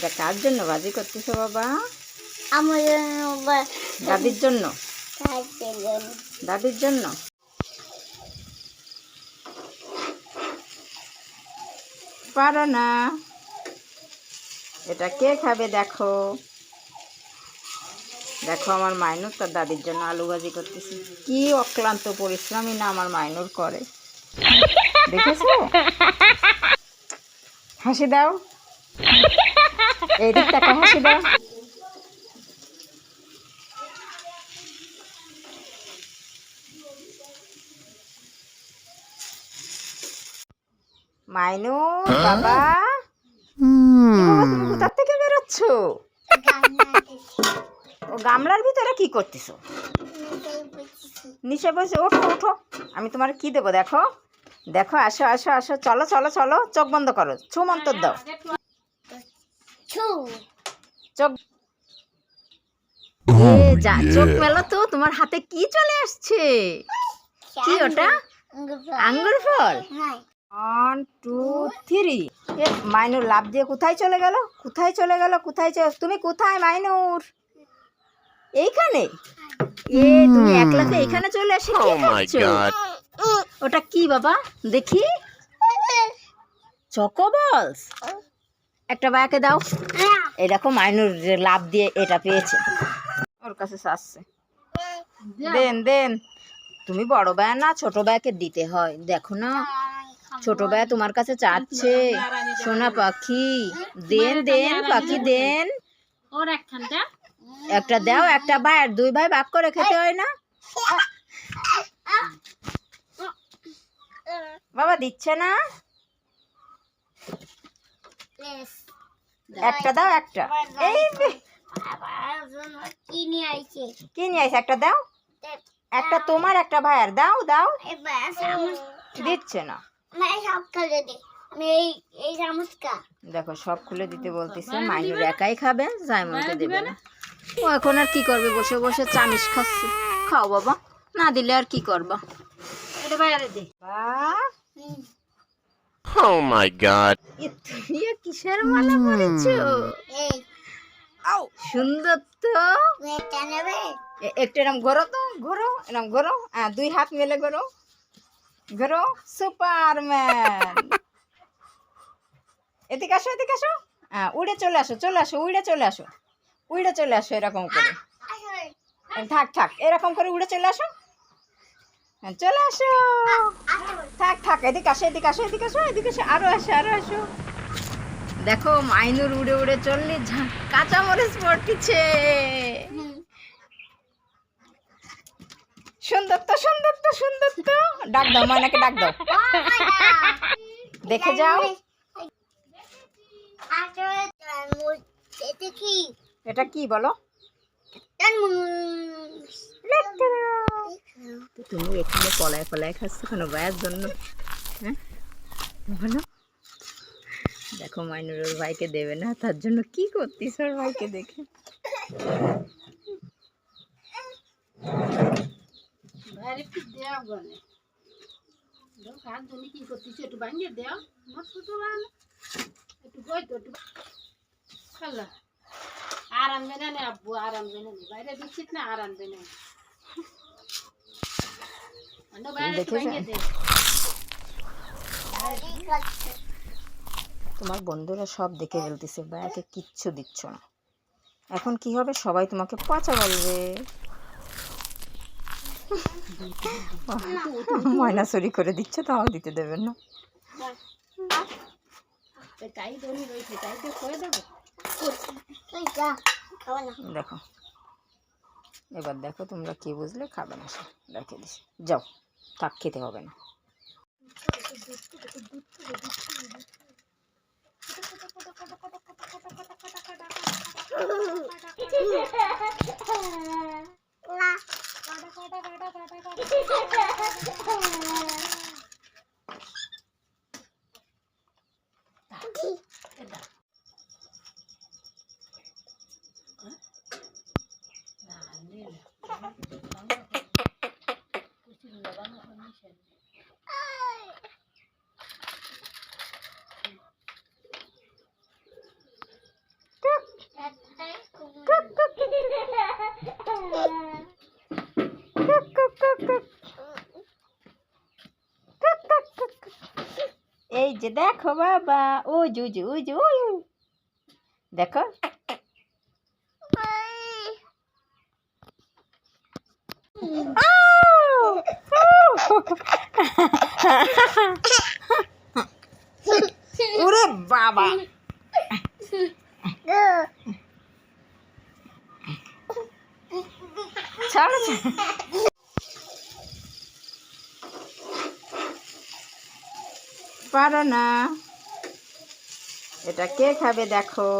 এটা কার জন্য? বাজি করতেছো বাবা? আমার দাদির জন্য? দাদির জন্য? পারো না। এটা কে খাবে দেখো। দেখো আমার মাইনুর তার দাদির জন্য আলু ভাজি করতেছি। কি অক্লান্ত পরিশ্রমই না আমার মাইনুর করে। দেখেছ? হাসি দাও। এই দিক টাকা হাসি দাও। মাইনুর বাবা। কি বাবা, তুমি কোথার থেকে বেরোচ্ছ? ও গামলার ভিতরে কি করতেছো? নিচে বসে ওঠো ওঠো। আমি তোমার কি দেবো দেখো? দেখো আসো আসো আসো। চলো চলো চলো। চোখ বন্ধ করো। ছু মন্তর দাও। ছু চোখ এ যা চোখ মেলো তো তোমার হাতে কি চলে আসছে? কি ওটা? আঙ্গুর ফল। ওয়ান টু থ্রি এ মাইনুর লাভ দিয়ে কোথায় চলে গেল? কোথায় চলে গেল? কোথায় চলে তুমি কোথায় মাইনুর? এইখানে? এ তুমি একলাতে এইখানে চলে আসে কি করছ ওটা কি বাবা? দেখি। চকোবলস একটা বায়াকে দাও। এই দেখো মাইনুর লাভ দিয়ে এটা পেয়েছে। ওর কাছে আসছে দেন দেন। তুমি বড় বায়া না ছোট বায়াকে দিতে হয়। দেখো না ছোট ভাই তোমার কাছে চাচ্ছে। সোনা পাখি দেন দেন পাখি দেন। ওর একখানটা। একটা দাও একটা ভাই আর দুই ভাই ভাগ করে খেতে হয় না। বাবা দিচ্ছে না? একটা দাও একটা। এই কি নিয়ে আইছে? কি নিয়ে আসে একটা দাও। একটা তোমার একটা ভাইয়ের। দাও দাও। দিচ্ছে না। দেখো সব খুলে দিতে বলতেছে মাইনুর একাই খাবে জাইমনকে দেবে না। ও এখন আর কি করবে? বসে বসে চামিচ খাচ্ছে। খাও বাবা। না দিলে আর কি করবা? এটা বাইরে দে। বাহ। Oh my god. কিসের মালা পরেছো? এই। আও সুন্দর তো। এটা নেবে? এ- একটু এরম ঘোরো তো ঘোরো এরম ঘোরো। দুই হাত মেলে ঘোরো। ঘোরো সুপারম্যান। এদিকে আসো এদিকে আসো। হ্যাঁ উড়ে চলে আসো চলে আসো উড়ে চলে আসো। উড়ে চলে আসো এরকম করে। থাক থাক এরকম করে উড়ে চলে আসো। চলে আসো। থাক থাক এদিকে আসো এদিকে আসো এদিকে আসো এদিকে আসো আরও আসো আরও আসো। দেখো মাইনুর উড়ে উড়ে চললি কাঁচা মরিচ পড়তিছে। সুন্দর তো সুন্দর তো সুন্দর তো। ডাক দাও ময়নাকে ডাক দাও। দেখে যাও। এটা কি? এটা কি বলো? তুমি এখানে পলায় পলায় খাচ্ছ কেন ভাইয়ের জন্য? হ্যাঁ? বলো। দেখো মাইনুর ওর ভাইকে দেবে না তার জন্য কি করতিস ওর ভাইকে দেখে? বাইরে একটু দেওয়া গনে দেও কার জন্য কি করছিস একটু ভাঙিয়ে দেও আমার ছোট একটু বই তো একটু খালা আর আনবে না আব্বু আর আনবে না বাইরে দিচ্ছিস না আর আনবে না আনো বাইরে একটু দেখেছেন? ভাঙিয়ে দে তোমার বন্ধুরা সব দেখে ফেলতেছে ভাইয়াকে কিচ্ছু দিচ্ছ না এখন কি হবে সবাই তোমাকে পচা বলবে ময়না চুরি করে দিচ্ছে তাও দিতে দেবেন না তাই রয়েছে তাই তো করে দেবো দেখো। এবার দেখো তোমরা কে বুঝলে খাবে না সে। রেখে দিস। যাও থাক খেতে হবে না। না। যে দেখো বাবা ওই যে ওই যে ওই যে ওই ওই। দেখো। ওরে বাবা। ছাড়ো পারো না। এটা কে খাবে দেখো।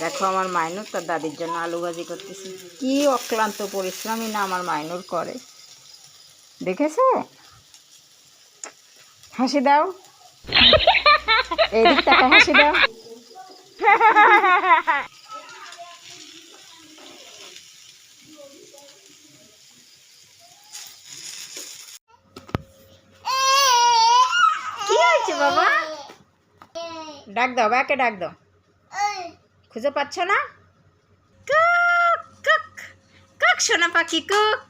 দেখো আমার মাইনুর তার দাদির জন্য আলু ভাজি করতেছি। কি অক্লান্ত পরিশ্রমই না আমার মাইনুর করে। দেখেছ? হাসি দাও। এই দিক থেকে হাসি দাও কি হয়েছে বাবা ডাক দাও ব্যাকে ডাক দাও। খুঁজে পাচ্ছ না? কুক কুক কুক সোনা পাখি কুক।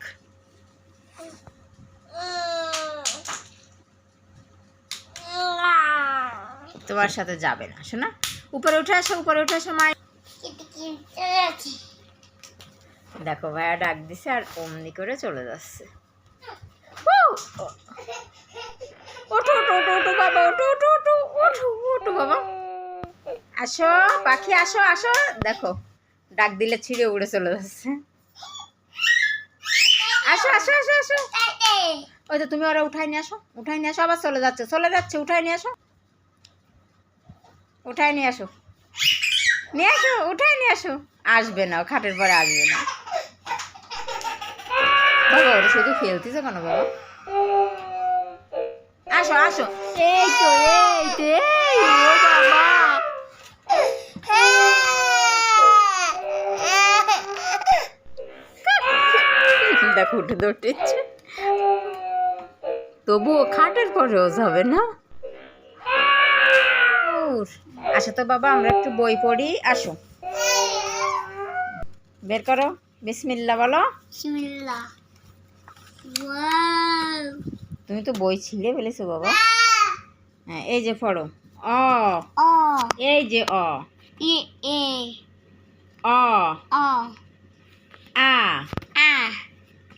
তোমার সাথে যাবে না শোনা। উপরে উঠে আসো উপরে উঠে আসো মায়ের দেখো ভাইয়া ডাক দিছে আর অমনি করে চলে যাচ্ছে। ওঠো ওঠো ওঠো বাবা ওঠো ওঠো। ওঠো ওঠো ওঠো বাবা। আসো, পাখি, আসো আসো। দেখো, ডাক দিলে ছিঁড়ে উড়ে চলে যাচ্ছে। আসো আসো আসো আসো। ওই তো তুমি ওরা উঠাই নিয়ে আসো উঠাই নিয়ে আসো, আবার চলে যাচ্ছে চলে যাচ্ছে উঠাই নিয়ে আসো। উঠাই নিয়ে আসো। নিয়ে আসো উঠাই নিয়ে আসো। আসবে না, খাটের পরে আসবে না। বাবা, ওরা শুধু ফেলতেছে কেন বাবা? আসো আসো। এই তো এই তো এই ও বাবা দেখো উঠে দৌড়েছে তবুও খাটের পরেও যাবে না? উর, আসো তো বাবা আমরা একটু বই পড়ি আসো। বের করো বিসমিল্লা বলো। তুমি তো বই ছিঁড়ে ফেলেছো বাবা। হ্যাঁ এই যে পড়ো। অ। অ। এই যে অ। ই এ। অ। অ। আ। আ।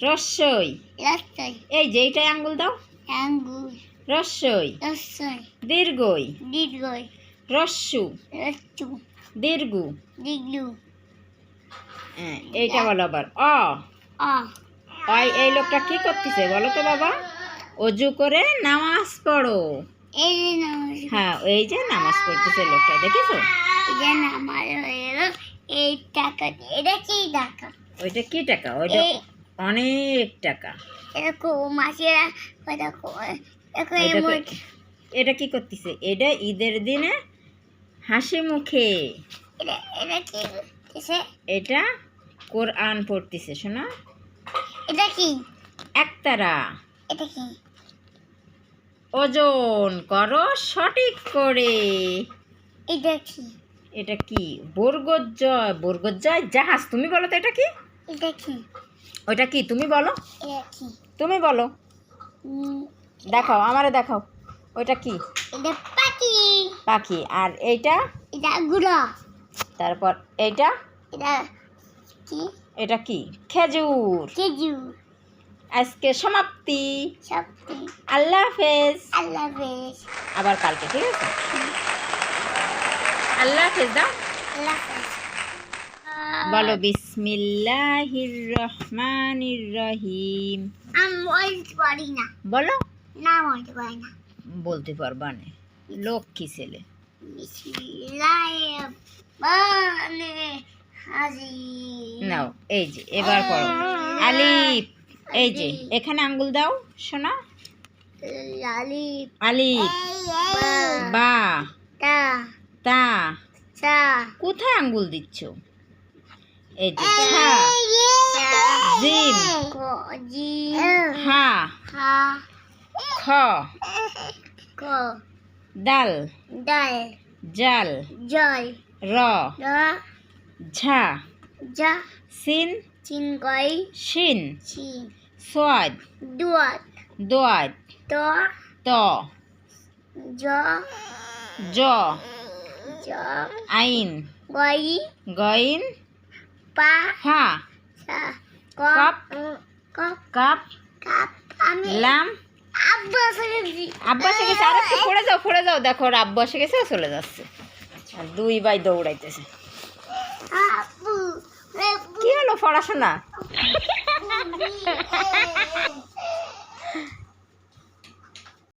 রস্যই। রাস্তায় এই যে এইটাই আঙ্গুল দাও। আঙ্গুর রস্যই। রাস্তায় দীর্ঘই। দীর্ঘই। রস্যু। রাষ্ট্র দীর্ঘু। দিগলু হ্যাঁ এইটা বলো আবার। অ। অ। ওই এই লোকটা কি করতেছে বলো তো বাবা? অজু করে নামাজ পড়ো। হ্যাঁ এই যে নামাজ পড়তেছে লোকটা দেখেছ? এই টাকা এটা কি টাকা? ওইটা কি টাকা? ওইটা অনেক টাকা। এটা কি করতেছে? এটা ঈদের দিনে হাসি মুখে। এটা এটা কি কিসে এটা কোরআন পড়তেছে শোনা। এটা কি? একতারা। এটা কি? ওজন করো সঠিক করে। এটা কি? এটা কি? বর্গজয় বর্গজয় জাহাজ। তুমি বলো তো এটা কি? এটা কি? ওইটা কি? তুমি বলো। এটা কি? তুমি বলো। দেখাও আমারে দেখাও। ওইটা কি? এটা পাখি। পাখি। আর এইটা? এটা গুড়া। তারপর এইটা? এটা কি? এটা কি? খেজুর। খেজুর। আজকে সমাপ্তি। আল্লাহ হাফেজ। আল্লাহ হাফেজ। আবার কালকে ঠিক আছে? আল্লাহ হাফেজ দাও। আল্লাহ হাফেজ। বলো বিসমিল্লাহির রহমানির রহিম আমি বলতে পারি না। বলো। না বলতে পারি না। বলতে পারবা না। লক্ষ্মী ছেলে? বিসমিল্লাহির হাজি নাও এই যে এবার পড়ো। আলিফ। এই যে এখানে আঙ্গুল দাও শোনা আলিফ বা। তা কোথায় আঙ্গুল দিচ্ছ? এই যে ছা। জিম। হা। হা। খ। দাল ডাল। জাল। জল। র। রা। ঝা। সিন। চিঙ্গই শিন। চি সোয়াদ। দুয়াত দোয়াদ। তো। ত। জ। জ। জ। আইন। গই। গইন। পা। ফা। কাপ। কপ। কাপ। কাপ। আমি লাম। আব্বা সঙ্গে আব্বা এসে গেছে। আর পড়ে যাও পড়ে যাও। দেখো আব্বা এসে গেছে চলে যাচ্ছে। আর দুই ভাই দৌড়াইতেছে। আব্বু কি হলো পড়াশোনা